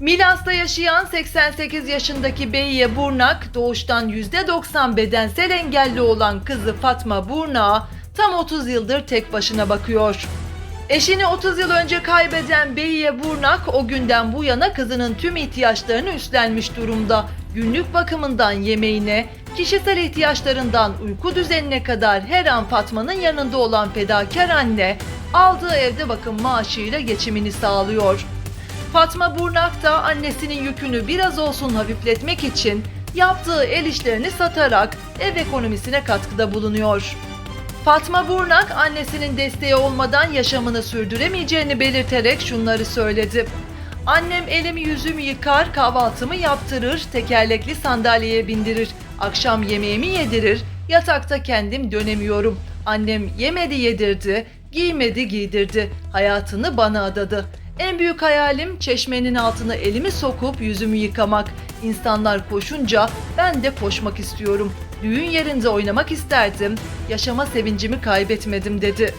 Milas'ta yaşayan 88 yaşındaki Beyiye Burnak, doğuştan %90 bedensel engelli olan kızı Fatma Burnak'a tam 30 yıldır tek başına bakıyor. Eşini 30 yıl önce kaybeden Beyiye Burnak o günden bu yana kızının tüm ihtiyaçlarını üstlenmiş durumda. Günlük bakımından yemeğine, kişisel ihtiyaçlarından uyku düzenine kadar her an Fatma'nın yanında olan fedakar anne, aldığı evde bakım maaşıyla geçimini sağlıyor. Fatma Burnak da annesinin yükünü biraz olsun hafifletmek için yaptığı el işlerini satarak ev ekonomisine katkıda bulunuyor. Fatma Burnak annesinin desteği olmadan yaşamını sürdüremeyeceğini belirterek şunları söyledi. Annem elimi yüzümü yıkar, kahvaltımı yaptırır, tekerlekli sandalyeye bindirir, akşam yemeğimi yedirir, yatakta kendim dönemiyorum. Annem yemedi yedirdi, giymedi giydirdi, hayatını bana adadı. En büyük hayalim çeşmenin altına elimi sokup yüzümü yıkamak. İnsanlar koşunca ben de koşmak istiyorum. Düğün yerinde oynamak isterdim. Yaşama sevincimi kaybetmedim dedi.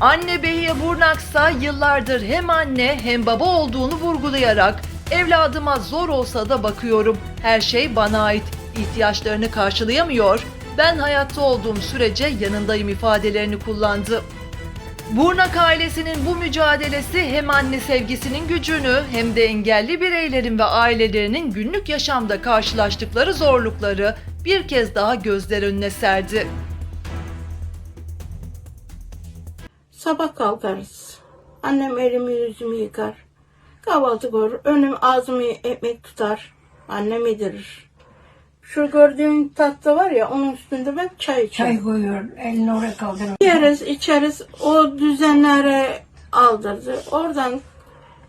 Anne Behiye Burnaksa yıllardır hem anne hem baba olduğunu vurgulayarak evladıma zor olsa da bakıyorum. Her şey bana ait. İhtiyaçlarını karşılayamıyor. Ben hayatta olduğum sürece yanındayım ifadelerini kullandı. Burnak ailesinin bu mücadelesi hem anne sevgisinin gücünü hem de engelli bireylerin ve ailelerinin günlük yaşamda karşılaştıkları zorlukları bir kez daha gözler önüne serdi. Sabah kalkarız. Annem elimi yüzümü yıkar. Kahvaltı korur. Önüm ağzımı ekmek tutar. Annem yedirir. Şu gördüğün tatlı var ya onun üstünde ben çay içerim. Çay koyuyor, elini oraya kaldırıyor. Yeriz, içeriz. O düzenlere aldırdı. Oradan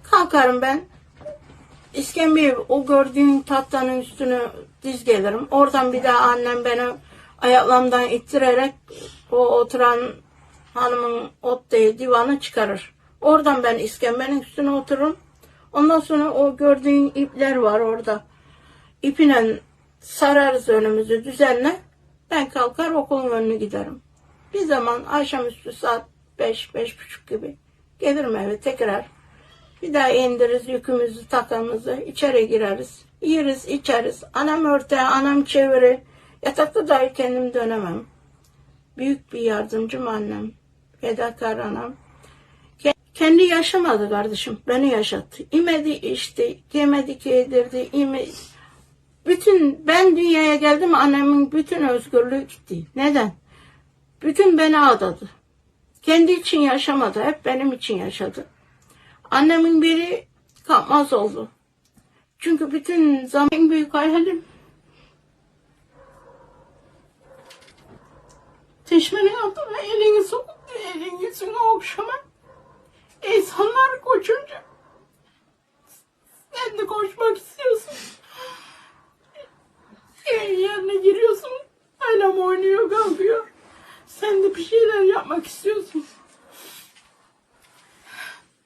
kalkarım ben. İskemleye o gördüğün tatlının üstünü diz gelirim. Oradan bir daha annem beni ayaklarımdan ittirerek o oturan hanımın ot değil divanı çıkarır. Oradan ben iskemlenin üstüne otururum. Ondan sonra o gördüğün ipler var orada. İpine sararız önümüzü düzenle. Ben kalkar okulun önüne giderim. Bir zaman akşamüstü saat beş, beş buçuk gibi gelirim eve tekrar. Bir daha indiririz yükümüzü, takamızı, içeri gireriz. Yeriz, içeriz. Anam örte, anam çevirir. Yatakta dahi kendim dönemem. Büyük bir yardımcım annem. Fedakar anam. Ke- Kendi yaşamadı kardeşim. Beni yaşattı. İmedi içti, yemedi yedirdi, ime... Bütün ben dünyaya geldim annemin bütün özgürlüğü gitti. Neden? Bütün beni adadı. Kendi için yaşamadı. Hep benim için yaşadı. Annemin biri kalkmaz oldu. Çünkü bütün zaman en büyük hayalim Çeşmenin altına elini sokup elin yüzünü okşamak. İnsanlar koşunca sen de koşmak istiyorsun.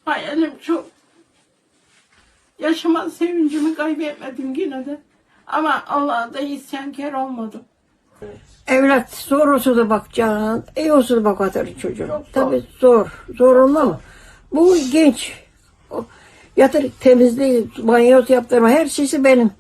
Hayalim çok. Yaşama sevincimi kaybetmedim yine de. Ama Allah'a da isyankar olmadım. Evlat zor olsa da bakacaksın, iyi olsa da bakatır çocuğum. Çok zor. Tabii zor, zor olma? Bu genç. O, Yatır temizliği, banyo yaptırma, her şeysi benim.